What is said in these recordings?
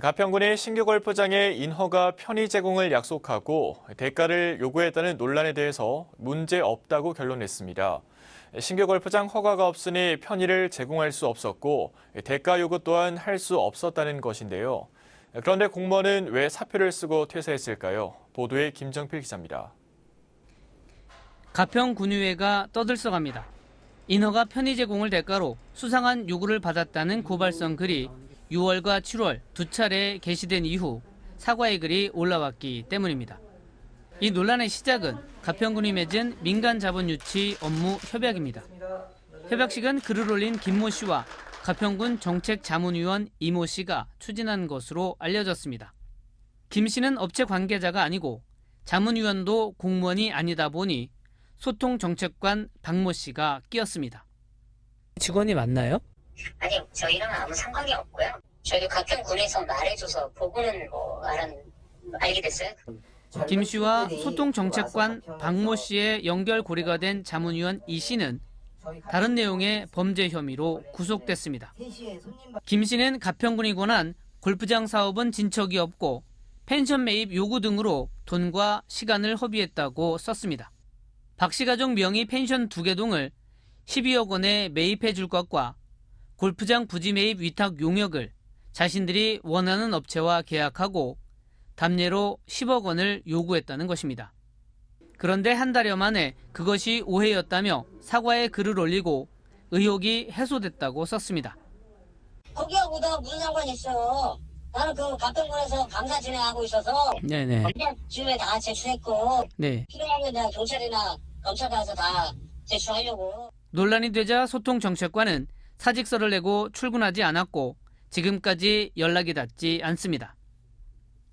가평군이 신규 골프장에 인허가 편의 제공을 약속하고 대가를 요구했다는 논란에 대해서 문제 없다고 결론냈습니다. 신규 골프장 허가가 없으니 편의를 제공할 수 없었고 대가 요구 또한 할 수 없었다는 것인데요. 그런데 공무원은 왜 사표를 쓰고 퇴사했을까요? 보도에 김정필 기자입니다. 가평 군의회가 떠들썩합니다. 인허가 편의 제공을 대가로 수상한 요구를 받았다는 고발성 글이 6월과 7월 두 차례 게시된 이후 사과의 글이 올라왔기 때문입니다. 이 논란의 시작은 가평군이 맺은 민간 자본 유치 업무 협약입니다. 협약식은 글을 올린 김모 씨와 가평군 정책 자문위원 이모 씨가 추진한 것으로 알려졌습니다. 김 씨는 업체 관계자가 아니고 자문위원도 공무원이 아니다 보니 소통 정책관 박모 씨가 끼었습니다. 직원이 맞나요? 저희랑 아무 상관이 없고요. 저희도 가평 군에서 말해줘서 보고는 뭐 알았, 알게 됐어요. 김 씨와 소통 정책관 박모 씨의 연결 고리가 된 자문위원 이 씨는 다른 내용의 범죄 혐의로 구속됐습니다. 김 씨는 가평군이 권한 골프장 사업은 진척이 없고 펜션 매입 요구 등으로 돈과 시간을 허비했다고 썼습니다. 박 씨 가족 명의 펜션 두 개 동을 12억 원에 매입해 줄 것과 골프장 부지 매입 위탁 용역을 자신들이 원하는 업체와 계약하고 담례로 10억 원을 요구했다는 것입니다. 그런데 한 달여 만에 그것이 오해였다며 사과의 글을 올리고 의혹이 해소됐다고 썼습니다. 거기하고 나 무슨 상관이 있어. 나는 그 가평군에서 감사 진행하고 있어서 네네. 그냥 즈음에 다 제출했고 네. 필요하면 내가 경찰이나 검찰 가서 다 제출하려고. 논란이 되자 소통정책관은 사직서를 내고 출근하지 않았고 지금까지 연락이 닿지 않습니다.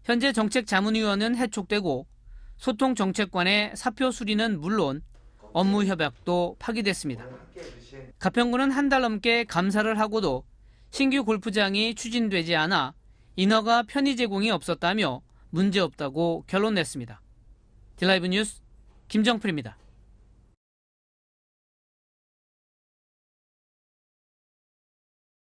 현재 정책자문위원은 해촉되고 소통정책관의 사표 수리는 물론 업무 협약도 파기됐습니다. 가평군은 한 달 넘게 감사를 하고도 신규 골프장이 추진되지 않아 인허가 편의 제공이 없었다며 문제없다고 결론냈습니다. 딜라이브 뉴스 김정필입니다.